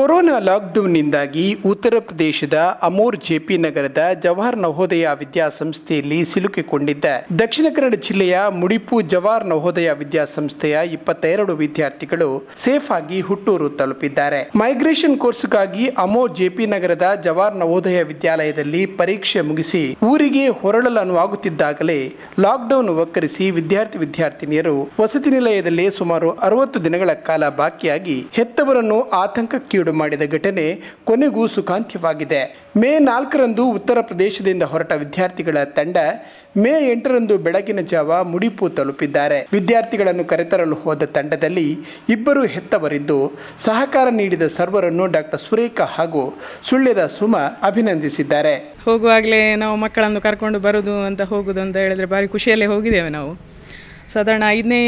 Corona ಲಾಕ್ಡೌನ್ನಿಂದಾಗಿ ಉತ್ತರ ಪ್ರದೇಶದ ಅಮೋರ್ ಜೆಪಿ ನಗರದ ಜವಾಹರ್ ನವೋದಯ ವಿದ್ಯಾಸಂಸ್ಥೆಯಲ್ಲಿ ಸಿಲುಕಿಕೊಂಡಿದ್ದ ದಕ್ಷಿಣ ಕನ್ನಡ ಜಿಲ್ಲೆಯ ಮುಡಿಪು ಜವಾಹರ್ ನವೋದಯ ವಿದ್ಯಾಸಂಸ್ಥೆಯ ಇಪ್ಪತ್ತೆರಡು ವಿದ್ಯಾರ್ಥಿಗಳು ಸೇಫ್ ಆಗಿ ಹುಟ್ಟೂರು ತಲುಪಿದ್ದಾರೆ. ಮೈಗ್ರೇಷನ್ ಕೋರ್ಸ್ಗಾಗಿ ಅಮೋರ್ ಜೆಪಿ ನಗರದ ಜವಾಹರ್ ನವೋದಯ ವಿದ್ಯಾಲಯದಲ್ಲಿ ಪರೀಕ್ಷೆ ಮುಗಿಸಿ ಊರಿಗೆ ಹೊರಳಲು ಆಗುತ್ತಿದ್ದಾಗಲೇ ಲಾಕ್ಡೌನ್ ಒಕ್ಕರಿಸಿ ವಿದ್ಯಾರ್ಥಿ ವಿದ್ಯಾರ್ಥಿನಿಯರು ವಸತಿ ನಿಲಯದಲ್ಲಿ ಸುಮಾರು ಅರವತ್ತು ದಿನಗಳ ಕಾಲ ಬಾಕಿಯಾಗಿ ಹೆತ್ತವರನ್ನು ಆತಂಕಕ್ಕೀಡು ಮಾಡಿದ ಘಟನೆ ಕೊನೆಗೂ ಸುಖಾಂತ್ಯವಾಗಿದೆ. ಮೇ ನಾಲ್ಕರಂದು ಉತ್ತರ ಪ್ರದೇಶದಿಂದ ಹೊರಟ ವಿದ್ಯಾರ್ಥಿಗಳ ತಂಡ ಮೇ ಎಂಟರಂದು ಬೆಳಗಿನ ಜಾವ ಮುಡಿಪು ತಲುಪಿದ್ದಾರೆ. ವಿದ್ಯಾರ್ಥಿಗಳನ್ನು ಕರೆತರಲು ಹೋದ ತಂಡದಲ್ಲಿ ಇಬ್ಬರು ಹೆತ್ತವರಿದ್ದು, ಸಹಕಾರ ನೀಡಿದ ಸರ್ವರನ್ನು ಡಾಕ್ಟರ್ ಸುರೇಖಾ ಹಾಗೂ ಸುಳ್ಯದ ಸುಮ ಅಭಿನಂದಿಸಿದ್ದಾರೆ. ಹೋಗುವಾಗಲೇ ನಾವು ಮಕ್ಕಳನ್ನು ಕರ್ಕೊಂಡು ಬರೋದು ಅಂತ ಹೋಗುದು ಅಂತ ಹೇಳಿದ್ರೆ ಭಾರಿ ಖುಷಿಯಲ್ಲೇ ಹೋಗಿದ್ದೇವೆ ನಾವು. ಸಾಧಾರಣ ಐದನೇ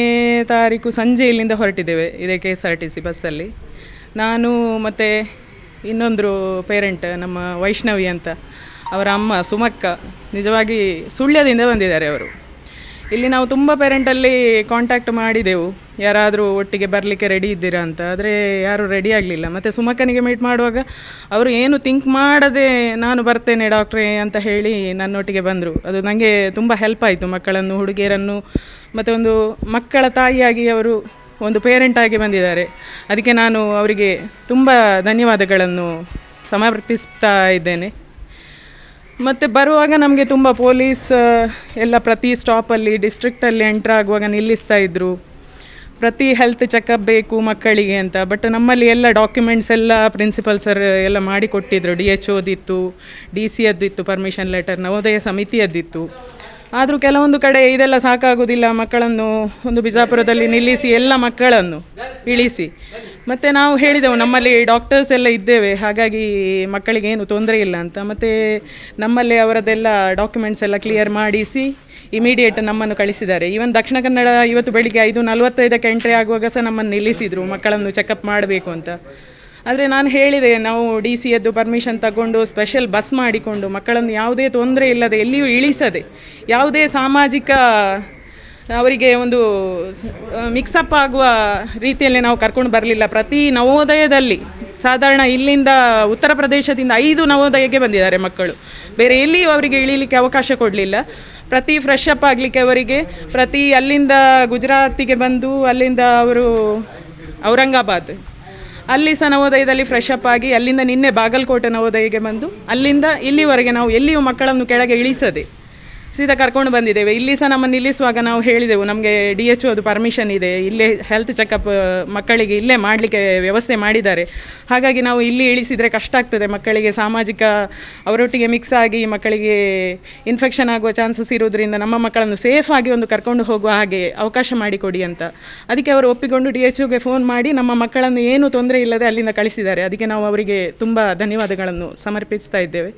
ತಾರೀಕು ಸಂಜೆ ಇಲ್ಲಿಂದ ಹೊರಟಿದ್ದೇವೆ. ಇದೇ K S R T C ಬಸ್ಸಲ್ಲಿ ನಾನು ಮತ್ತು ಇನ್ನೊಂದು ಪೇರೆಂಟ್, ನಮ್ಮ ವೈಷ್ಣವಿ ಅಂತ. ಅವರ ಅಮ್ಮ ಸುಮಕ್ಕ, ನಿಜವಾಗಿ ಸುಳ್ಯದಿಂದ ಬಂದಿದ್ದಾರೆ ಅವರು. ಇಲ್ಲಿ ನಾವು ತುಂಬ ಪೇರೆಂಟಲ್ಲಿ ಕಾಂಟ್ಯಾಕ್ಟ್ ಮಾಡಿದೆವು. ಯಾರಾದರೂ ಒಟ್ಟಿಗೆ ಬರಲಿಕ್ಕೆ ರೆಡಿ ಇದ್ದೀರಾ ಅಂತ. ಆದರೆ ಯಾರೂ ರೆಡಿ ಆಗಲಿಲ್ಲ. ಮತ್ತು ಸುಮಕ್ಕನಿಗೆ ಮೀಟ್ ಮಾಡುವಾಗ ಅವರು ಏನು ಥಿಂಕ್ ಮಾಡದೆ ನಾನು ಬರ್ತೇನೆ ಡಾಕ್ಟ್ರೇ ಅಂತ ಹೇಳಿ ನನ್ನೊಟ್ಟಿಗೆ ಬಂದರು. ಅದು ನನಗೆ ತುಂಬ ಹೆಲ್ಪ್ ಆಯಿತು ಮಕ್ಕಳನ್ನು, ಹುಡುಗಿಯರನ್ನು, ಮತ್ತು ಒಂದು ಮಕ್ಕಳ ತಾಯಿಯಾಗಿ ಅವರು ಒಂದು ಪೇರೆಂಟಾಗಿ ಬಂದಿದ್ದಾರೆ. ಅದಕ್ಕೆ ನಾನು ಅವರಿಗೆ ತುಂಬ ಧನ್ಯವಾದಗಳನ್ನು ಸಮರ್ಪಿಸ್ತಾ ಇದ್ದೇನೆ. ಮತ್ತು ಬರುವಾಗ ನಮಗೆ ತುಂಬ ಪೊಲೀಸ್ ಎಲ್ಲ ಪ್ರತಿ ಸ್ಟಾಪಲ್ಲಿ ಡಿಸ್ಟ್ರಿಕ್ಟಲ್ಲಿ ಎಂಟ್ರ್ ಆಗುವಾಗ ನಿಲ್ಲಿಸ್ತಾ ಇದ್ದರು ಪ್ರತಿ ಹೆಲ್ತ್ ಚೆಕಪ್ ಬೇಕು ಮಕ್ಕಳಿಗೆ ಅಂತ ಬಟ್ ನಮ್ಮಲ್ಲಿ ಎಲ್ಲ ಡಾಕ್ಯುಮೆಂಟ್ಸ್ ಎಲ್ಲ ಪ್ರಿನ್ಸಿಪಲ್ ಸರ್ ಎಲ್ಲ ಮಾಡಿಕೊಟ್ಟಿದ್ದರು ಡಿ ಎಚ್ ಓದಿತ್ತು ಡಿ ಸಿ ಅದ್ದಿತ್ತು ಪರ್ಮಿಷನ್ ಲೆಟರ್ ನವೋದಯ ಸಮಿತಿಯದ್ದಿತ್ತು. ಆದರೂ ಕೆಲವೊಂದು ಕಡೆ ಇದೆಲ್ಲ ಸಾಕಾಗೋದಿಲ್ಲ ಮಕ್ಕಳನ್ನು ಒಂದು ಬಿಜಾಪುರದಲ್ಲಿ ನಿಲ್ಲಿಸಿ ಎಲ್ಲ ಮಕ್ಕಳನ್ನು ಇಳಿಸಿ. ಮತ್ತು ನಾವು ಹೇಳಿದೆವು, ನಮ್ಮಲ್ಲಿ ಡಾಕ್ಟರ್ಸ್ ಎಲ್ಲ ಇದ್ದೇವೆ, ಹಾಗಾಗಿ ಮಕ್ಕಳಿಗೆ ಏನು ತೊಂದರೆ ಇಲ್ಲ ಅಂತ. ಮತ್ತು ನಮ್ಮಲ್ಲಿ ಅವರದೆಲ್ಲ ಡಾಕ್ಯುಮೆಂಟ್ಸ್ ಎಲ್ಲ ಕ್ಲಿಯರ್ ಮಾಡಿಸಿ ಇಮಿಡಿಯೇಟ್ ನಮ್ಮನ್ನು ಕಳಿಸಿದ್ದಾರೆ. ಈವನ್ ದಕ್ಷಿಣ ಕನ್ನಡ ಇವತ್ತು ಬೆಳಿಗ್ಗೆ ಐದು ನಲವತ್ತೈದಕ್ಕೆ ಎಂಟ್ರಿ ಆಗುವಾಗ ಸಹ ನಮ್ಮನ್ನು ನಿಲ್ಲಿಸಿದರು, ಮಕ್ಕಳನ್ನು ಚೆಕಪ್ ಮಾಡಬೇಕು ಅಂತ. ಆದರೆ ನಾನು ಹೇಳಿದೆ, ನಾವು ಡಿ ಸಿ ಎದ್ದು ಪರ್ಮಿಷನ್ ತಗೊಂಡು ಸ್ಪೆಷಲ್ ಬಸ್ ಮಾಡಿಕೊಂಡು ಮಕ್ಕಳನ್ನು ಯಾವುದೇ ತೊಂದರೆ ಇಲ್ಲದೆ ಎಲ್ಲಿಯೂ ಇಳಿಸದೆ, ಯಾವುದೇ ಸಾಮಾಜಿಕ, ಅವರಿಗೆ ಒಂದು ಮಿಕ್ಸಪ್ ಆಗುವ ರೀತಿಯಲ್ಲಿ ನಾವು ಕರ್ಕೊಂಡು ಬರಲಿಲ್ಲ. ಪ್ರತಿ ನವೋದಯದಲ್ಲಿ, ಸಾಧಾರಣ ಇಲ್ಲಿಂದ ಉತ್ತರ ಪ್ರದೇಶದಿಂದ ಐದು ನವೋದಯಕ್ಕೆ ಬಂದಿದ್ದಾರೆ ಮಕ್ಕಳು. ಬೇರೆ ಎಲ್ಲಿಯೂ ಅವರಿಗೆ ಇಳಿಲಿಕ್ಕೆ ಅವಕಾಶ ಕೊಡಲಿಲ್ಲ. ಪ್ರತಿ ಫ್ರೆಶ್ ಅಪ್ ಆಗಲಿಕ್ಕೆ ಅವರಿಗೆ, ಪ್ರತಿ ಅಲ್ಲಿಂದ ಗುಜರಾತಿಗೆ ಬಂದು ಅಲ್ಲಿಂದ ಅವರು ಔರಂಗಾಬಾದ್ ಅಲ್ಲಿ ಸಹ ನವೋದಯದಲ್ಲಿ ಫ್ರೆಶ್ ಅಪ್ ಆಗಿ, ಅಲ್ಲಿಂದ ನಿನ್ನೆ ಬಾಗಲಕೋಟೆ ನವೋದಯಕ್ಕೆ ಬಂದು, ಅಲ್ಲಿಂದ ಇಲ್ಲಿವರೆಗೆ ನಾವು ಎಲ್ಲಿಯೂ ಮಕ್ಕಳನ್ನು ಕೆಳಗೆ ಇಳಿಸದೆ ಸೀದಾ ಕರ್ಕೊಂಡು ಬಂದಿದ್ದೇವೆ. ಇಲ್ಲಿ ಸಹ ನಮ್ಮನ್ನು ನಿಲ್ಲಿಸುವಾಗ ನಾವು ಹೇಳಿದೆವು, ನಮಗೆ ಡಿ ಎಚ್ ಅದು ಪರ್ಮಿಷನ್ ಇದೆ, ಇಲ್ಲೇ ಹೆಲ್ತ್ ಚೆಕಪ್ ಮಕ್ಕಳಿಗೆ ಇಲ್ಲೇ ಮಾಡಲಿಕ್ಕೆ ವ್ಯವಸ್ಥೆ ಮಾಡಿದ್ದಾರೆ. ಹಾಗಾಗಿ ನಾವು ಇಲ್ಲಿ ಇಳಿಸಿದರೆ ಕಷ್ಟ ಆಗ್ತದೆ, ಮಕ್ಕಳಿಗೆ ಸಾಮಾಜಿಕ, ಅವರೊಟ್ಟಿಗೆ ಮಿಕ್ಸ್ ಆಗಿ ಮಕ್ಕಳಿಗೆ ಇನ್ಫೆಕ್ಷನ್ ಆಗುವ ಚಾನ್ಸಸ್ ಇರೋದ್ರಿಂದ ನಮ್ಮ ಮಕ್ಕಳನ್ನು ಸೇಫ್ ಆಗಿ ಒಂದು ಕರ್ಕೊಂಡು ಹೋಗುವ ಹಾಗೆ ಅವಕಾಶ ಮಾಡಿಕೊಡಿ ಅಂತ. ಅದಕ್ಕೆ ಅವರು ಒಪ್ಪಿಕೊಂಡು ಡಿ ಎಚ್ ಒಗೆ ಫೋನ್ ಮಾಡಿ ನಮ್ಮ ಮಕ್ಕಳನ್ನು ಏನು ತೊಂದರೆ ಇಲ್ಲದೆ ಅಲ್ಲಿಂದ ಕಳಿಸಿದ್ದಾರೆ. ಅದಕ್ಕೆ ನಾವು ಅವರಿಗೆ ತುಂಬ ಧನ್ಯವಾದಗಳನ್ನು ಸಮರ್ಪಿಸ್ತಾ ಇದ್ದೇವೆ.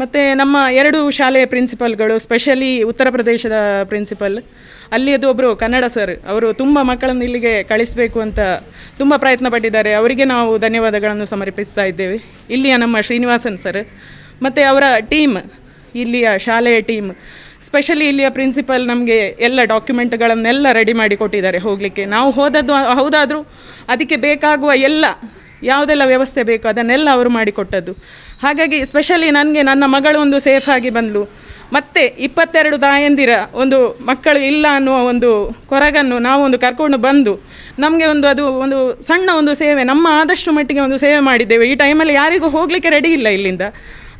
ಮತ್ತು ನಮ್ಮ ಎರಡು ಶಾಲೆಯ ಪ್ರಿನ್ಸಿಪಲ್ಗಳು, ಸ್ಪೆಷಲಿ ಉತ್ತರ ಪ್ರದೇಶದ ಪ್ರಿನ್ಸಿಪಲ್ ಅಲ್ಲಿಯದು ಒಬ್ಬರು ಕನ್ನಡ ಸರ್, ಅವರು ತುಂಬ ಮಕ್ಕಳನ್ನು ಇಲ್ಲಿಗೆ ಕಳಿಸಬೇಕು ಅಂತ ತುಂಬ ಪ್ರಯತ್ನ ಪಟ್ಟಿದ್ದಾರೆ. ಅವರಿಗೆ ನಾವು ಧನ್ಯವಾದಗಳನ್ನು ಸಮರ್ಪಿಸ್ತಾ ಇದ್ದೇವೆ. ಇಲ್ಲಿಯ ನಮ್ಮ ಶ್ರೀನಿವಾಸನ್ ಸರ್, ಮತ್ತು ಅವರ ಟೀಮ್, ಇಲ್ಲಿಯ ಶಾಲೆಯ ಟೀಮ್, ಸ್ಪೆಷಲಿ ಇಲ್ಲಿಯ ಪ್ರಿನ್ಸಿಪಲ್ ನಮಗೆ ಎಲ್ಲ ಡಾಕ್ಯುಮೆಂಟ್ಗಳನ್ನೆಲ್ಲ ರೆಡಿ ಮಾಡಿ ಕೊಟ್ಟಿದ್ದಾರೆ ಹೋಗಲಿಕ್ಕೆ. ನಾವು ಹೋದದ್ದು, ಹೌದಾದರೂ ಅದಕ್ಕೆ ಬೇಕಾಗುವ ಎಲ್ಲ ಯಾವುದೆಲ್ಲ ವ್ಯವಸ್ಥೆ ಬೇಕು ಅದನ್ನೆಲ್ಲ ಅವರು ಮಾಡಿಕೊಟ್ಟದ್ದು. ಹಾಗಾಗಿ ಸ್ಪೆಷಲಿ ನನಗೆ ನನ್ನ ಮಗಳು ಒಂದು ಸೇಫ್ ಆಗಿ ಬಂದಳು ಮತ್ತೆ ಇಪ್ಪತ್ತೆರಡು ತಾಯಂದಿರ ಒಂದು ಮಕ್ಕಳು ಇಲ್ಲ ಅನ್ನುವ ಒಂದು ಕೊರಗನ್ನು ನಾವು ಒಂದು ಕರ್ಕೊಂಡು ಬಂದು, ನಮಗೆ ಒಂದು ಅದು ಒಂದು ಸಣ್ಣ ಒಂದು ಸೇವೆ, ನಮ್ಮ ಆದಷ್ಟು ಮಟ್ಟಿಗೆ ಒಂದು ಸೇವೆ ಮಾಡಿದ್ದೇವೆ. ಈ ಟೈಮಲ್ಲಿ ಯಾರಿಗೂ ಹೋಗಲಿಕ್ಕೆ ರೆಡಿ ಇಲ್ಲ ಇಲ್ಲಿಂದ.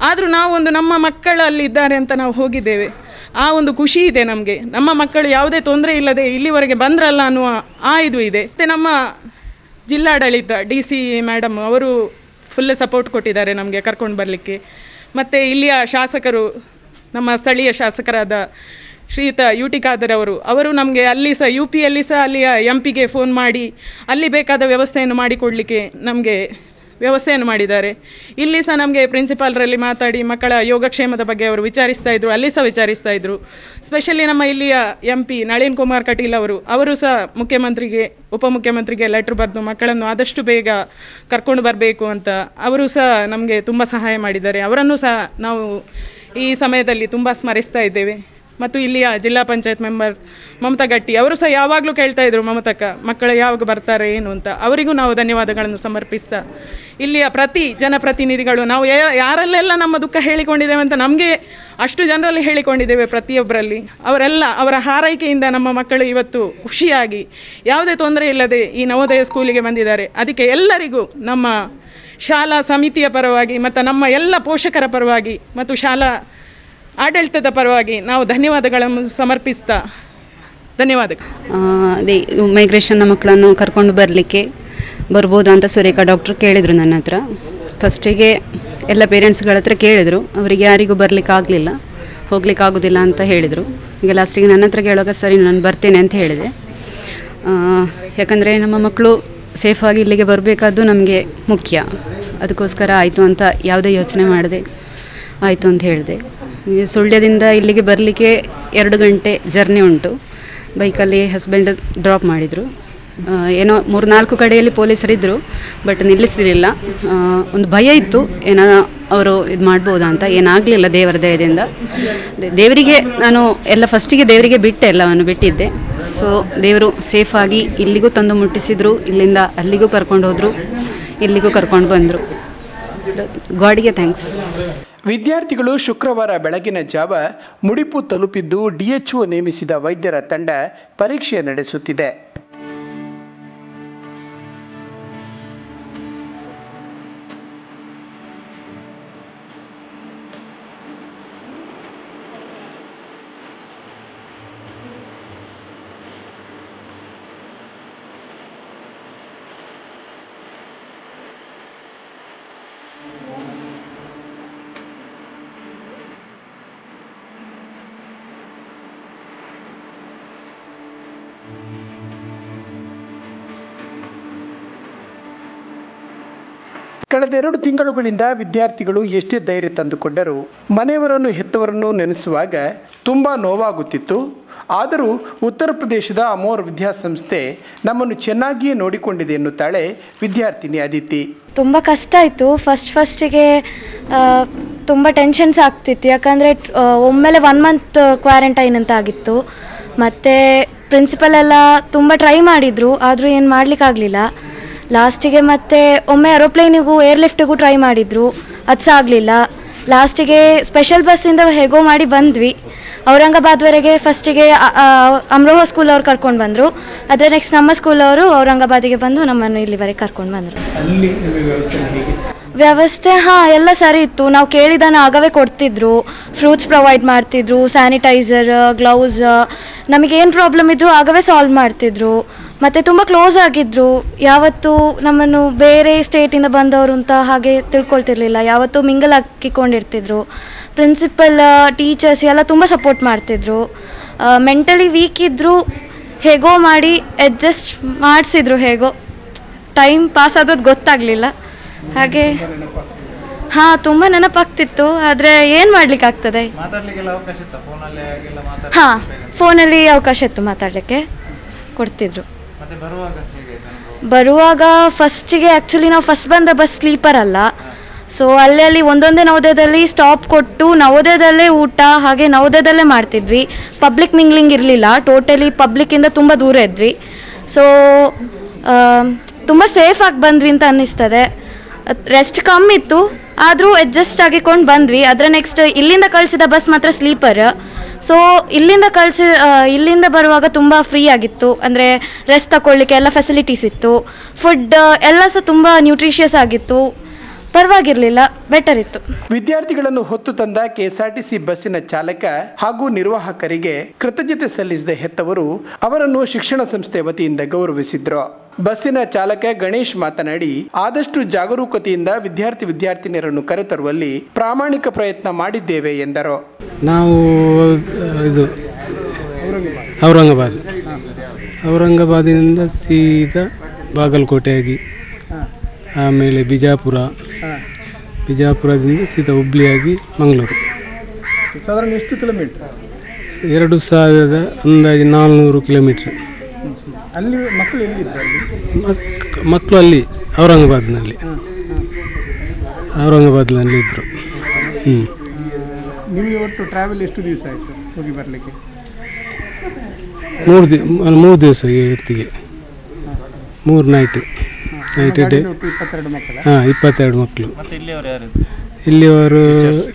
ಆದರೂ ನಾವು ಒಂದು ನಮ್ಮ ಮಕ್ಕಳು ಅಲ್ಲಿ ಇದ್ದಾರೆ ಅಂತ ನಾವು ಹೋಗಿದ್ದೇವೆ. ಆ ಒಂದು ಖುಷಿ ಇದೆ ನಮಗೆ. ನಮ್ಮ ಮಕ್ಕಳು ಯಾವುದೇ ತೊಂದರೆ ಇಲ್ಲದೆ ಇಲ್ಲಿವರೆಗೆ ಬಂದ್ರಲ್ಲ ಅನ್ನುವ ಆ ಇದು ಇದೆ. ಮತ್ತು ನಮ್ಮ ಜಿಲ್ಲಾಡಳಿತ, ಡಿ ಸಿ ಮೇಡಮ್ ಅವರು ಫುಲ್ ಸಪೋರ್ಟ್ ಕೊಟ್ಟಿದ್ದಾರೆ ನಮಗೆ ಕರ್ಕೊಂಡು ಬರಲಿಕ್ಕೆ. ಮತ್ತು ಇಲ್ಲಿಯ ಶಾಸಕರು, ನಮ್ಮ ಸ್ಥಳೀಯ ಶಾಸಕರಾದ ಶ್ರೀಯುತ ಯು ಟಿ ಖಾದರ್ ಅವರು ಅವರು ನಮಗೆ ಅಲ್ಲಿ ಸಹ, ಯು ಪಿಯಲ್ಲಿ ಸಹ ಅಲ್ಲಿಯ ಎಂ ಪಿಗೆ ಫೋನ್ ಮಾಡಿ, ಅಲ್ಲಿ ಬೇಕಾದ ವ್ಯವಸ್ಥೆಯನ್ನು ಮಾಡಿಕೊಡಲಿಕ್ಕೆ ನಮಗೆ ವ್ಯವಸ್ಥೆಯನ್ನು ಮಾಡಿದ್ದಾರೆ. ಇಲ್ಲಿ ಸಹ ನಮಗೆ ಪ್ರಿನ್ಸಿಪಾಲ್ರಲ್ಲಿ ಮಾತಾಡಿ ಮಕ್ಕಳ ಯೋಗಕ್ಷೇಮದ ಬಗ್ಗೆ ಅವರು ವಿಚಾರಿಸ್ತಾ ಇದ್ರು, ಅಲ್ಲಿ ಸಹ ವಿಚಾರಿಸ್ತಾ ಇದ್ರು. ಸ್ಪೆಷಲಿ ನಮ್ಮ ಇಲ್ಲಿಯ ಎಂ ಪಿ ನಳಿನ್ ಕುಮಾರ್ ಕಟೀಲ್ ಅವರು ಅವರು ಸಹ ಮುಖ್ಯಮಂತ್ರಿಗೆ, ಉಪಮುಖ್ಯಮಂತ್ರಿಗೆ ಲೆಟ್ರ್ ಬರೆದು ಮಕ್ಕಳನ್ನು ಆದಷ್ಟು ಬೇಗ ಕರ್ಕೊಂಡು ಬರಬೇಕು ಅಂತ ಅವರು ಸಹ ನಮಗೆ ತುಂಬ ಸಹಾಯ ಮಾಡಿದ್ದಾರೆ. ಅವರನ್ನು ಸಹ ನಾವು ಈ ಸಮಯದಲ್ಲಿ ತುಂಬ ಸ್ಮರಿಸ್ತಾ ಇದ್ದೇವೆ. ಮತ್ತು ಇಲ್ಲಿಯ ಜಿಲ್ಲಾ ಪಂಚಾಯತ್ ಮೆಂಬರ್ ಮಮತಾ ಗಟ್ಟಿ, ಅವರು ಸಹ ಯಾವಾಗಲೂ ಕೇಳ್ತಾ ಇದ್ರು ಮಮತಕ್ಕ, ಮಕ್ಕಳು ಯಾವಾಗ ಬರ್ತಾರೆ, ಏನು ಅಂತ. ಅವರಿಗೂ ನಾವು ಧನ್ಯವಾದಗಳನ್ನು ಸಮರ್ಪಿಸ್ತಾ, ಇಲ್ಲಿಯ ಪ್ರತಿ ಜನಪ್ರತಿನಿಧಿಗಳು, ನಾವು ಯಾರಲ್ಲೆಲ್ಲ ನಮ್ಮ ದುಃಖ ಹೇಳಿಕೊಂಡಿದ್ದೇವೆ ಅಂತ ನಮಗೆ ಅಷ್ಟು ಜನರಲ್ಲಿ ಹೇಳಿಕೊಂಡಿದ್ದೇವೆ ಪ್ರತಿಯೊಬ್ಬರಲ್ಲಿ. ಅವರೆಲ್ಲ ಅವರ ಹಾರೈಕೆಯಿಂದ ನಮ್ಮ ಮಕ್ಕಳು ಇವತ್ತು ಖುಷಿಯಾಗಿ, ಯಾವುದೇ ತೊಂದರೆ ಇಲ್ಲದೆ ಈ ನವೋದಯ ಸ್ಕೂಲಿಗೆ ಬಂದಿದ್ದಾರೆ. ಅದಕ್ಕೆ ಎಲ್ಲರಿಗೂ ನಮ್ಮ ಶಾಲಾ ಸಮಿತಿಯ ಪರವಾಗಿ, ಮತ್ತು ನಮ್ಮ ಎಲ್ಲ ಪೋಷಕರ ಪರವಾಗಿ, ಮತ್ತು ಶಾಲಾ ಆಡಳಿತದ ಪರವಾಗಿ ನಾವು ಧನ್ಯವಾದಗಳನ್ನು ಸಮರ್ಪಿಸ್ತಾ ಧನ್ಯವಾದ ಅದೇ ಮೈಗ್ರೇಷನ್ನ ಮಕ್ಕಳನ್ನು ಕರ್ಕೊಂಡು ಬರಲಿಕ್ಕೆ ಬರ್ಬೋದು ಅಂತ ಸುರೇಖಾ ಡಾಕ್ಟ್ರು ಕೇಳಿದರು ನನ್ನ ಹತ್ರ. ಫಸ್ಟಿಗೆ ಎಲ್ಲ ಪೇರೆಂಟ್ಸ್ಗಳ ಹತ್ರ ಕೇಳಿದರು, ಅವರಿಗೆ ಯಾರಿಗೂ ಬರಲಿಕ್ಕೆ ಆಗಲಿಲ್ಲ, ಹೋಗ್ಲಿಕ್ಕೆ ಆಗೋದಿಲ್ಲ ಅಂತ ಹೇಳಿದರು. ಈಗ ಲಾಸ್ಟಿಗೆ ನನ್ನ ಹತ್ರ ಕೇಳುವಾಗ, ಸರಿ, ನಾನು ಬರ್ತೇನೆ ಅಂತ ಹೇಳಿದೆ. ಯಾಕಂದರೆ ನಮ್ಮ ಮಕ್ಕಳು ಸೇಫಾಗಿ ಇಲ್ಲಿಗೆ ಬರಬೇಕಾದ್ದು ನಮಗೆ ಮುಖ್ಯ. ಅದಕ್ಕೋಸ್ಕರ ಆಯಿತು ಅಂತ ಯಾವುದೇ ಯೋಚನೆ ಮಾಡಿದೆ ಆಯಿತು ಅಂತ ಹೇಳಿದೆ. ಸುಳ್ಯದಿಂದ ಇಲ್ಲಿಗೆ ಬರಲಿಕ್ಕೆ ಎರಡು ಗಂಟೆ ಜರ್ನಿ ಉಂಟು. ಬೈಕಲ್ಲಿ ಹಸ್ಬೆಂಡ್ ಡ್ರಾಪ್ ಮಾಡಿದರು. ಏನೋ ಮೂರು ನಾಲ್ಕು ಕಡೆಯಲ್ಲಿ ಪೊಲೀಸರಿದ್ದರು ಬಟ್ ನಿಲ್ಲಿಸಲಿಲ್ಲ ಒಂದು ಭಯ ಇತ್ತು, ಏನೋ ಅವರು ಇದು ಮಾಡ್ಬೋದಾ ಅಂತ. ಏನಾಗಲಿಲ್ಲ ದೇವರ ದಯದಿಂದ ದೇವರಿಗೆ ನಾನು ಎಲ್ಲ ಫಸ್ಟಿಗೆ ದೇವರಿಗೆ ಬಿಟ್ಟೆ ಎಲ್ಲವನ್ನು ಬಿಟ್ಟಿದ್ದೆ. ಸೊ ದೇವರು ಸೇಫಾಗಿ ಇಲ್ಲಿಗೂ ತಂದು ಮುಟ್ಟಿಸಿದ್ರು, ಇಲ್ಲಿಂದ ಅಲ್ಲಿಗೂ ಕರ್ಕೊಂಡು ಹೋದರು, ಇಲ್ಲಿಗೂ ಕರ್ಕೊಂಡು ಬಂದರು. ಗಾಡಿಗೆ ಥ್ಯಾಂಕ್ಸ್ ವಿದ್ಯಾರ್ಥಿಗಳು ಶುಕ್ರವಾರ ಬೆಳಗಿನ ಜಾವ ಮುಡಿಪು ತಲುಪಿದ್ದು ಡಿಎಚ್ಒ ನೇಮಿಸಿದ ವೈದ್ಯರ ತಂಡ ಪರೀಕ್ಷೆ ನಡೆಸುತ್ತಿದೆ. ಕಳೆದ ಎರಡು ತಿಂಗಳುಗಳಿಂದ ವಿದ್ಯಾರ್ಥಿಗಳು ಎಷ್ಟೇ ಧೈರ್ಯ ತಂದುಕೊಂಡರು ಮನೆಯವರನ್ನು ಹೆತ್ತವರನ್ನು ನೆನೆಸುವಾಗ ತುಂಬ ನೋವಾಗುತ್ತಿತ್ತು. ಆದರೂ ಉತ್ತರ ಪ್ರದೇಶದ ಅಮೋರ್ ವಿದ್ಯಾಸಂಸ್ಥೆ ನಮ್ಮನ್ನು ಚೆನ್ನಾಗಿಯೇ ನೋಡಿಕೊಂಡಿದೆ ಎನ್ನುತ್ತಾಳೆ ವಿದ್ಯಾರ್ಥಿನಿ ಅದಿತಿ ತುಂಬ ಕಷ್ಟ ಆಯಿತು. ಫಸ್ಟ್ ಫಸ್ಟಿಗೆ ತುಂಬ ಟೆನ್ಷನ್ಸ್ ಆಗ್ತಿತ್ತು. ಯಾಕಂದರೆ ಒಮ್ಮೆಲೆ ಒನ್ ಮಂತ್ ಕ್ವಾರಂಟೈನ್ ಅಂತ ಆಗಿತ್ತು. ಮತ್ತು ಪ್ರಿನ್ಸಿಪಲ್ ಎಲ್ಲ ತುಂಬ ಟ್ರೈ ಮಾಡಿದರು. ಆದರೂ ಏನು ಮಾಡಲಿಕ್ಕಾಗಲಿಲ್ಲ. ಲಾಸ್ಟಿಗೆ ಮತ್ತೆ ಒಮ್ಮೆ ಏರೋಪ್ಲೇನಿಗೂ ಏರ್ಲಿಫ್ಟಿಗೂ ಟ್ರೈ ಮಾಡಿದ್ರು. ಅದು ಸಹ ಆಗಲಿಲ್ಲ. ಲಾಸ್ಟಿಗೆ ಸ್ಪೆಷಲ್ ಬಸ್ಸಿಂದ ಹೇಗೋ ಮಾಡಿ ಬಂದ್ವಿ. ಔರಂಗಾಬಾದ್ವರೆಗೆ ಫಸ್ಟಿಗೆ ಅಮ್ರೋಹ ಸ್ಕೂಲ್ ಅವ್ರು ಕರ್ಕೊಂಡು ಬಂದರು. ಅದೇ ನೆಕ್ಸ್ಟ್ ನಮ್ಮ ಸ್ಕೂಲ್ ಅವರು ಔರಂಗಾಬಾದಿಗೆ ಬಂದು ನಮ್ಮನ್ನು ಇಲ್ಲಿವರೆಗೆ ಕರ್ಕೊಂಡು ಬಂದರು. ವ್ಯವಸ್ಥೆ ಹಾಂ ಎಲ್ಲ ಸರಿ ಇತ್ತು. ನಾವು ಕೇಳಿದನ ಆಗವೇ ಕೊಡ್ತಿದ್ರು. ಫ್ರೂಟ್ಸ್ ಪ್ರೊವೈಡ್ ಮಾಡ್ತಿದ್ರು ಸ್ಯಾನಿಟೈಸರ್ ಗ್ಲೌಸ್ ನಮಗೇನು ಪ್ರಾಬ್ಲಮ್ ಇದ್ದರೂ ಆಗವೇ ಸಾಲ್ವ್ ಮಾಡ್ತಿದ್ರು. ಮತ್ತು ತುಂಬ ಕ್ಲೋಸ್ ಆಗಿದ್ದರು ಯಾವತ್ತೂ ನಮ್ಮನ್ನು ಬೇರೆ ಸ್ಟೇಟಿಂದ ಬಂದವರು ಅಂತ ಹಾಗೆ ತಿಳ್ಕೊಳ್ತಿರ್ಲಿಲ್ಲ. ಯಾವತ್ತೂ ಮಿಂಗಲ್ ಹಾಕಿಕೊಂಡಿರ್ತಿದ್ರು. ಪ್ರಿನ್ಸಿಪಲ್ ಟೀಚರ್ಸ್ ಎಲ್ಲ ತುಂಬ ಸಪೋರ್ಟ್ ಮಾಡ್ತಿದ್ರು. ಮೆಂಟಲಿ ವೀಕ್ ಇದ್ದರೂ ಹೇಗೋ ಮಾಡಿ ಅಡ್ಜಸ್ಟ್ ಮಾಡಿಸಿದ್ರು ಹೇಗೋ. ಟೈಮ್ ಪಾಸ್ ಆದದ್ದು ಗೊತ್ತಾಗಲಿಲ್ಲ. ಹಾಗೆ ಹಾಂ ತುಂಬ ನೆನಪಾಗ್ತಿತ್ತು. ಆದರೆ ಏನು ಮಾಡ್ಲಿಕ್ಕೆ ಆಗ್ತದೆ ಹಾಂ ಫೋನಲ್ಲಿ ಅವಕಾಶ ಇತ್ತು ಮಾತಾಡಲಿಕ್ಕೆ. ಕೊಡ್ತಿದ್ರು. ಬರುವಾಗ ಫಸ್ಟಿಗೆ ಆ್ಯಕ್ಚುಲಿ ನಾವು ಫಸ್ಟ್ ಬಂದ ಬಸ್ ಸ್ಲೀಪರ್ ಅಲ್ಲ. ಸೊ ಅಲ್ಲಿ ಅಲ್ಲಿ ಒಂದೊಂದೇ ನವೋದಯದಲ್ಲಿ ಸ್ಟಾಪ್ ಕೊಟ್ಟು ನವೋದಯದಲ್ಲೇ ಊಟ, ಹಾಗೆ ನವೋದಯದಲ್ಲೇ ಮಾಡ್ತಿದ್ವಿ. ಪಬ್ಲಿಕ್ ಮಿಂಗ್ಲಿಂಗ್ ಇರಲಿಲ್ಲ. ಟೋಟಲಿ ಪಬ್ಲಿಕ್ಕಿಂದ ತುಂಬ ದೂರ ಇದ್ವಿ. ಸೊ ತುಂಬ ಸೇಫಾಗಿ ಬಂದ್ವಿ ಅಂತ ಅನ್ನಿಸ್ತದೆ. ರೆಸ್ಟ್ ಕಮ್ಮಿ ಇತ್ತು. ಆದರೂ ಅಡ್ಜಸ್ಟ್ ಆಗಿಕೊಂಡು ಬಂದ್ವಿ. ಅದರ ನೆಕ್ಸ್ಟ್ ಇಲ್ಲಿಂದ ಕಳಿಸಿದ ಬಸ್ ಮಾತ್ರ ಸ್ಲೀಪರ್ ಸೊ ಇಲ್ಲಿಂದ ಕಳಿಸಿ ಇಲ್ಲಿಂದ ಬರುವಾಗ ತುಂಬ ಫ್ರೀ ಆಗಿತ್ತು. ಅಂದರೆ ರೆಸ್ಟ್ ತಗೊಳ್ಳಿಕ್ಕೆ ಎಲ್ಲ ಫೆಸಿಲಿಟೀಸ್ ಇತ್ತು. ಫುಡ್ ಎಲ್ಲ ಸಹ ತುಂಬ ನ್ಯೂಟ್ರಿಷಿಯಸ್ ಆಗಿತ್ತು. ಪರವಾಗಿರಲಿಲ್ಲ ಬೆಟರ್ ಇತ್ತು. ವಿದ್ಯಾರ್ಥಿಗಳನ್ನು ಹೊತ್ತು ತಂದ ಕೆಎಸ್ಆರ್ಟಿಸಿ ಬಸ್ಸಿನ ಚಾಲಕ ಹಾಗೂ ನಿರ್ವಾಹಕರಿಗೆ ಕೃತಜ್ಞತೆ ಸಲ್ಲಿಸಿದ ಹೆತ್ತವರು ಅವರನ್ನು ಶಿಕ್ಷಣ ಸಂಸ್ಥೆ ವತಿಯಿಂದ ಗೌರವಿಸಿದ್ರು. ಬಸ್ಸಿನ ಚಾಲಕ ಗಣೇಶ್ ಮಾತನಾಡಿ ಆದಷ್ಟು ಜಾಗರೂಕತೆಯಿಂದ ವಿದ್ಯಾರ್ಥಿ ವಿದ್ಯಾರ್ಥಿನಿಯರನ್ನು ಕರೆತರುವಲ್ಲಿ ಪ್ರಾಮಾಣಿಕ ಪ್ರಯತ್ನ ಮಾಡಿದ್ದೇವೆ ಎಂದರು. ನಾವು ಇದು ಔರಂಗಾಬಾದ್. ಔರಂಗಾಬಾದಿನಿಂದ ಸೀದಾ ಬಾಗಲಕೋಟೆಯಾಗಿ ಆಮೇಲೆ ಬಿಜಾಪುರ. ಬಿಜಾಪುರದಿಂದ ಸೀದಾ ಹುಬ್ಳಿಯಾಗಿ ಮಂಗಳೂರು. ಸಾಧಾರಣ ಎಷ್ಟು ಕಿಲೋಮೀಟ್ರ್? ಎರಡು ಸಾವಿರದ ಅಂದಾಜು ನಾಲ್ನೂರು ಕಿಲೋಮೀಟ್ರ್. ಅಲ್ಲಿ ಮಕ್ಕಳು ಎಲ್ಲಿದ್ದಾರೆ ಮಕ್ ಮಕ್ಕಳು ಅಲ್ಲಿ ಔರಂಗಾಬಾದ್ನಲ್ಲಿ. ಔರಂಗಾಬಾದ್ನಲ್ಲಿ ಇದ್ದರು ಹ್ಞೂ ನಿಮಗೆ ಒಟ್ಟು ಟ್ರಾವೆಲ್ ಎಷ್ಟು ದಿವಸ ಆಯಿತು ಹೋಗಿ ಬರಲಿಕ್ಕೆ? ಮೂರು ದಿ ಮೂರು ದಿವಸ ಇವತ್ತಿಗೆ ಮೂರು ನೈಟು ನೈಟ್ ಡೇ ಇಪ್ಪತ್ತೆರಡು ಮಕ್ಕಳ? ಹಾಂ ಇಪ್ಪತ್ತೆರಡು ಮಕ್ಕಳು. ಮತ್ತೆ ಇಲ್ಲಿಯವರು ಯಾರು ಇಲ್ಲಿಯವರು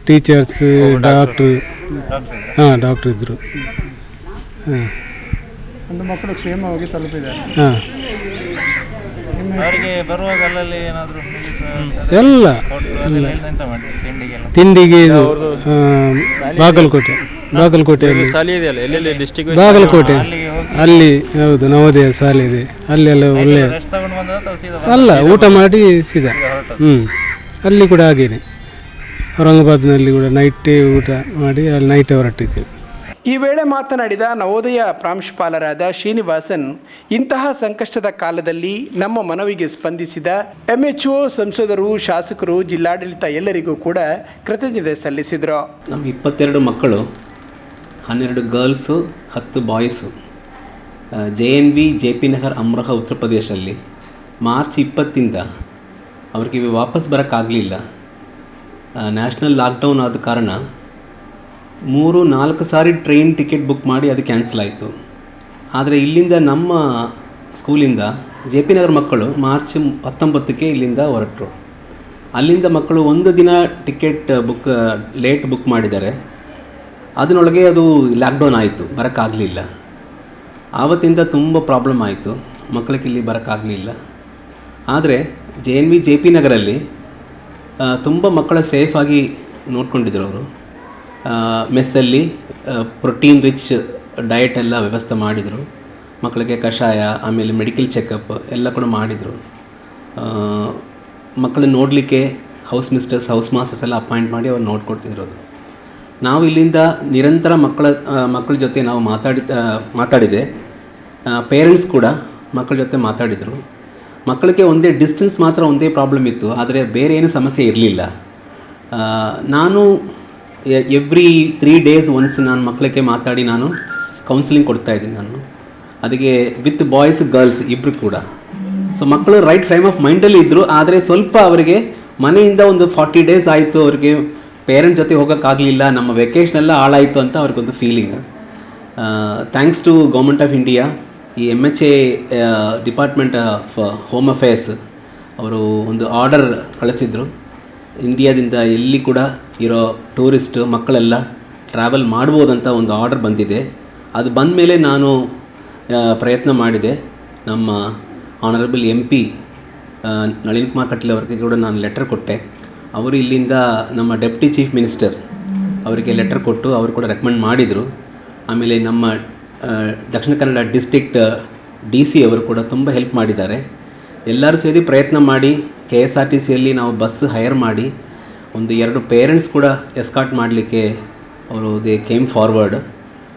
ಟೀಚರ್ಸ್ ಡಾಕ್ಟ್ರು ಹಾಂ ಡಾಕ್ಟ್ರ್ ಇದ್ದರು ಹಾಂ. ಒಂದು ಮಕ್ಕಳು ಕ್ಷೇಮವಾಗಿ ತಲುಪಿದ್ದಾರೆ. ಹಾಂ. ಅವರಿಗೆ ಬರುವಾಗ ಅಲ್ಲಲ್ಲಿ ಏನಾದರೂ ಎಲ್ಲ. ಎಂತ ಮಾಡ್ತೀವಿ ತಿಂಡಿಗೆಲ್ಲ? ತಿಂಡಿಗೆ ಇದು ಆ, ಬಾಗಲಕೋಟೆ. ಬಾಗಲಕೋಟೆಯಲ್ಲಿ. ಶಾಲೆ ಇದೆಯಲ್ಲ ಎಲ್ಲೆಲ್ಲಿ ಡಿಸ್ಟಿಕ್ ಬಾಗಲಕೋಟೆ. ಅಲ್ಲಿ ಹೌದು ನವೋದಯ ಶಾಲೆ ಇದೆ. ಅಲ್ಲೆಲ್ಲ ಒಳ್ಳೆ ರೆಸ್ಟ್ ತಗೊಂಡು ಬಂದ ಅಥವಾ ಸೀದಾ ಅಲ್ಲ ಊಟ ಮಾಡಿ ಸೀದಾ. ಹ್ಞೂ ಅಲ್ಲಿ ಕೂಡ ಹಾಗೇನೆ. ಔರಂಗಾಬಾದ್ನಲ್ಲಿ ಕೂಡ ನೈಟೇ ಊಟ ಮಾಡಿ ಅಲ್ಲಿ ನೈಟ್ ಹೊರಟಿದ್ದೇವೆ ಈ ವೇಳೆ ಮಾತನಾಡಿದ ನವೋದಯ ಪ್ರಾಂಶುಪಾಲರಾದ ಶ್ರೀನಿವಾಸನ್, ಇಂತಹ ಸಂಕಷ್ಟದ ಕಾಲದಲ್ಲಿ ನಮ್ಮ ಮನವಿಗೆ ಸ್ಪಂದಿಸಿದ ಎಂಎಚ್ಒ ಸಂಸದರು, ಶಾಸಕರು, ಜಿಲ್ಲಾಡಳಿತ ಎಲ್ಲರಿಗೂ ಕೂಡ ಕೃತಜ್ಞತೆ ಸಲ್ಲಿಸಿದರು. ನಮ್ಮ ಇಪ್ಪತ್ತೆರಡು ಮಕ್ಕಳು, ಹನ್ನೆರಡು ಗರ್ಲ್ಸು, ಹತ್ತು boys. J N B, J P Nagar Amroha Uttar ಪ್ರದೇಶದಲ್ಲಿ ಮಾರ್ಚ್ ಇಪ್ಪತ್ತಿಂದ ಅವರಿಗೆ ವಾಪಸ್ ಬರೋಕ್ಕಾಗಲಿಲ್ಲ. ನ್ಯಾಷನಲ್ ಲಾಕ್ಡೌನ್ ಆದ ಕಾರಣ ಮೂರು, ನಾಲ್ಕು ಸಾರಿ ಟ್ರೈನ್ ಟಿಕೆಟ್ ಬುಕ್ ಮಾಡಿ ಅದು ಕ್ಯಾನ್ಸಲ್ ಆಯಿತು. ಆದರೆ ಇಲ್ಲಿಂದ ನಮ್ಮ ಸ್ಕೂಲಿಂದ ಜೆ ಪಿ ನಗರ ಮಕ್ಕಳು ಮಾರ್ಚ್ ಹತ್ತೊಂಬತ್ತಕ್ಕೆ ಇಲ್ಲಿಂದ ಹೊರಟರು. ಅಲ್ಲಿಂದ ಮಕ್ಕಳು ಒಂದು ದಿನ ಟಿಕೆಟ್ ಬುಕ್ ಲೇಟ್ ಬುಕ್ ಮಾಡಿದ್ದಾರೆ. ಅದರೊಳಗೆ ಅದು ಲಾಕ್ಡೌನ್ ಆಯಿತು, ಬರೋಕ್ಕಾಗಲಿಲ್ಲ. ಆವತ್ತಿಂದ ತುಂಬ ಪ್ರಾಬ್ಲಮ್ ಆಯಿತು, ಮಕ್ಕಳಿಗೆ ಇಲ್ಲಿ ಬರೋಕ್ಕಾಗಲಿಲ್ಲ. ಆದರೆ J N V J P ನಗರಲ್ಲಿ ತುಂಬ ಮಕ್ಕಳ ಸೇಫಾಗಿ ನೋಡ್ಕೊಂಡಿದ್ರು ಅವರು. ಮೆಸ್ಸಲ್ಲಿ ಪ್ರೋಟೀನ್ ರಿಚ್ ಡಯಟ್ ಎಲ್ಲ ವ್ಯವಸ್ಥೆ ಮಾಡಿದರು. ಮಕ್ಕಳಿಗೆ ಕಷಾಯ, ಆಮೇಲೆ ಮೆಡಿಕಲ್ ಚೆಕಪ್ ಎಲ್ಲ ಕೂಡ ಮಾಡಿದರು. ಮಕ್ಕಳನ್ನ ನೋಡಲಿಕ್ಕೆ ಹೌಸ್ ಮಿಸ್ಟರ್ಸ್, ಹೌಸ್ ಮಾಸ್ಟರ್ಸ್ ಎಲ್ಲ ಅಪಾಯಿಂಟ್ ಮಾಡಿ ಅವ್ರು ನೋಡ್ಕೊಡ್ತಿದ್ರು ಅದು ನಾವು ಇಲ್ಲಿಂದ ನಿರಂತರ ಮಕ್ಕಳ ಮಕ್ಕಳ ಜೊತೆ ನಾವು ಮಾತಾಡಿ ಮಾತಾಡಿದೆ. ಪೇರೆಂಟ್ಸ್ ಕೂಡ ಮಕ್ಕಳ ಜೊತೆ ಮಾತಾಡಿದರು. ಮಕ್ಕಳಿಗೆ ಒಂದೇ ಡಿಸ್ಟೆನ್ಸ್ ಮಾತ್ರ ಒಂದೇ ಪ್ರಾಬ್ಲಮ್ ಇತ್ತು, ಆದರೆ ಬೇರೆ ಏನು ಸಮಸ್ಯೆ ಇರಲಿಲ್ಲ. ನಾನು ಎವ್ರಿ ತ್ರೀ ಡೇಸ್ ಒನ್ಸ್ ನಾನು ಮಕ್ಕಳಿಗೆ ಮಾತಾಡಿ ನಾನು ಕೌನ್ಸಿಲಿಂಗ್ ಕೊಡ್ತಾ ಇದ್ದೀನಿ ನಾನು. ಅದಕ್ಕೆ ವಿತ್ ಬಾಯ್ಸ್ ಗರ್ಲ್ಸ್ ಇಬ್ಬರು ಕೂಡ. ಸೊ ಮಕ್ಕಳು ರೈಟ್ ಫ್ರೇಮ್ ಆಫ್ ಮೈಂಡಲ್ಲಿ ಇದ್ದರು ಆದರೆ ಸ್ವಲ್ಪ ಅವರಿಗೆ ಮನೆಯಿಂದ ಒಂದು ಫಾರ್ಟಿ ಡೇಸ್ ಆಯಿತು, ಅವರಿಗೆ ಪೇರೆಂಟ್ ಜೊತೆ ಹೋಗೋಕ್ಕಾಗಲಿಲ್ಲ, ನಮ್ಮ ವೆಕೇಷನ್ ಎಲ್ಲ ಹಾಳಾಯಿತು ಅಂತ ಅವ್ರಿಗೊಂದು feeling thanks to government of India ಈ M H A department of home affairs ಅವರು ಒಂದು ಆರ್ಡರ್ ಕಳಿಸಿದ್ರು. ಇಂಡಿಯಾದಿಂದ ಎಲ್ಲಿ ಕೂಡ ಇರೋ ಟೂರಿಸ್ಟ್ ಮಕ್ಕಳೆಲ್ಲ ಟ್ರಾವೆಲ್ ಮಾಡ್ಬೋದಂತ ಒಂದು ಆರ್ಡರ್ ಬಂದಿದೆ. ಅದು ಬಂದ ಮೇಲೆ ನಾನು ಪ್ರಯತ್ನ ಮಾಡಿದೆ. ನಮ್ಮ honourable M P Nalin Kumar Kateel ಅವರಿಗೆ ಕೂಡ ನಾನು ಲೆಟರ್ ಕೊಟ್ಟೆ. ಅವರು ಇಲ್ಲಿಂದ ನಮ್ಮ ಡೆಪ್ಟಿ ಚೀಫ್ ಮಿನಿಸ್ಟರ್ ಅವರಿಗೆ ಲೆಟರ್ ಕೊಟ್ಟು ಅವರು ಕೂಡ ರೆಕಮೆಂಡ್ ಮಾಡಿದರು. ಆಮೇಲೆ ನಮ್ಮ Dakshina Kannada district D C ಅವರು ಕೂಡ ತುಂಬ ಹೆಲ್ಪ್ ಮಾಡಿದ್ದಾರೆ. ಎಲ್ಲರೂ ಸೇರಿ ಪ್ರಯತ್ನ ಮಾಡಿ ಕೆ ಎಸ್ ಆರ್ ಟಿ ಸಿಯಲ್ಲಿ ನಾವು ಬಸ್ ಹೈರ್ ಮಾಡಿ, ಒಂದು ಎರಡು ಪೇರೆಂಟ್ಸ್ ಕೂಡ ಎಸ್ಕಾಟ್ ಮಾಡಲಿಕ್ಕೆ ಅವರು ದೇ ಕೇಮ್ ಫಾರ್ವರ್ಡ್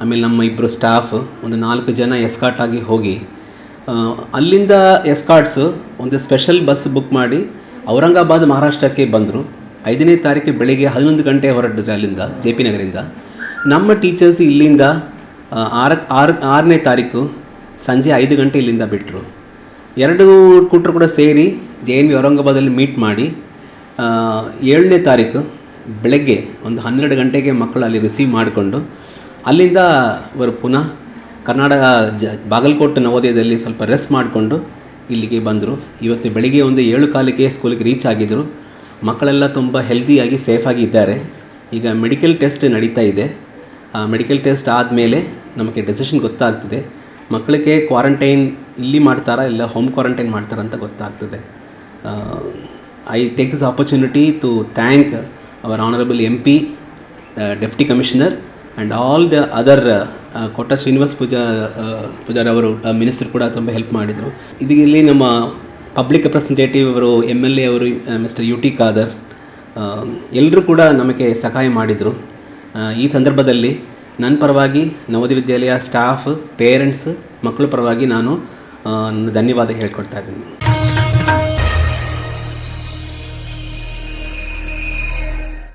ಆಮೇಲೆ ನಮ್ಮ ಇಬ್ಬರು ಸ್ಟಾಫ್ ಒಂದು ನಾಲ್ಕು ಜನ ಎಸ್ಕಾಟ್ ಆಗಿ ಹೋಗಿ ಅಲ್ಲಿಂದ ಎಸ್ಕಾಟ್ಸು ಒಂದು ಸ್ಪೆಷಲ್ ಬಸ್ ಬುಕ್ ಮಾಡಿ ಔರಂಗಾಬಾದ್ ಮಹಾರಾಷ್ಟ್ರಕ್ಕೆ ಬಂದರು. ಐದನೇ ತಾರೀಕು ಬೆಳಿಗ್ಗೆ ಹನ್ನೊಂದು ಗಂಟೆ ಹೊರಟಿದ್ರೆ ಅಲ್ಲಿಂದ ಜೆ ಪಿ ನಗರಿಂದ. ನಮ್ಮ ಟೀಚರ್ಸ್ ಇಲ್ಲಿಂದ ಆರ ಆರು ಆರು, ಆರನೇ ತಾರೀಕು ಸಂಜೆ ಐದು ಗಂಟೆ ಇಲ್ಲಿಂದ ಬಿಟ್ಟರು ಎರಡು ಕೂಟ್ರು ಕೂಡ ಸೇರಿ ಜೆ ಎನ್ ವಿ ಔರಂಗಾಬಾದಲ್ಲಿ ಮೀಟ್ ಮಾಡಿ ಏಳನೇ ತಾರೀಕು ಬೆಳಗ್ಗೆ ಒಂದು ಹನ್ನೆರಡು ಗಂಟೆಗೆ ಮಕ್ಕಳು ಅಲ್ಲಿ ರಿಸೀವ್ ಮಾಡಿಕೊಂಡು, ಅಲ್ಲಿಂದ ಅವರು ಪುನಃ ಕರ್ನಾಟಕ, ಜ, ಬಾಗಲಕೋಟೆ ನವೋದಯದಲ್ಲಿ ಸ್ವಲ್ಪ ರೆಸ್ಟ್ ಮಾಡಿಕೊಂಡು ಇಲ್ಲಿಗೆ ಬಂದರು. ಇವತ್ತು ಬೆಳಿಗ್ಗೆ ಒಂದು ಏಳು ಕಾಲಕ್ಕೆ ಸ್ಕೂಲಿಗೆ ರೀಚ್ ಆಗಿದ್ದರು. ಮಕ್ಕಳೆಲ್ಲ ತುಂಬ ಹೆಲ್ದಿಯಾಗಿ ಸೇಫಾಗಿ ಇದ್ದಾರೆ. ಈಗ ಮೆಡಿಕಲ್ ಟೆಸ್ಟ್ ನಡೀತಾ ಇದೆ. ಮೆಡಿಕಲ್ ಟೆಸ್ಟ್ ಆದಮೇಲೆ ನಮಗೆ ಡೆಸಿಷನ್ ಗೊತ್ತಾಗ್ತದೆ. ಮಕ್ಕಳಿಗೆ ಕ್ವಾರಂಟೈನ್ ಇಲ್ಲಿ ಮಾಡ್ತಾರಾ ಇಲ್ಲ ಹೋಮ್ ಕ್ವಾರಂಟೈನ್ ಮಾಡ್ತಾರ ಅಂತ ಗೊತ್ತಾಗ್ತದೆ. I take this opportunity to thank our honourable M P deputy commissioner and all the other Kota Srinivas Pooja Poojari ಅವರು ಮಿನಿಸ್ಟರ್ ಕೂಡ ತುಂಬ ಹೆಲ್ಪ್ ಮಾಡಿದರು. ಇದರಲ್ಲಿ ನಮ್ಮ ಪಬ್ಲಿಕ್ ರೆಪ್ರೆಸೆಂಟೇಟಿವ್ ಅವರು ಎಂ ಎಲ್ ಎ ಅವರು ಮಿಸ್ಟರ್ ಯು ಟಿ ಖಾದರ್ ಎಲ್ಲರೂ ಕೂಡ ನಮಗೆ ಸಹಾಯ ಮಾಡಿದರು. ಈ ಸಂದರ್ಭದಲ್ಲಿ ನನ್ನ ಪರವಾಗಿ ನವೋದಯ ವಿದ್ಯಾಲಯ ಸ್ಟಾಫ್ ಪೇರೆಂಟ್ಸ್ ಮಕ್ಕಳ ಪರವಾಗಿ ನಾನು ಧನ್ಯವಾದ ಹೇಳ್ಕೊಡ್ತಾ ಇದ್ದೀನಿ.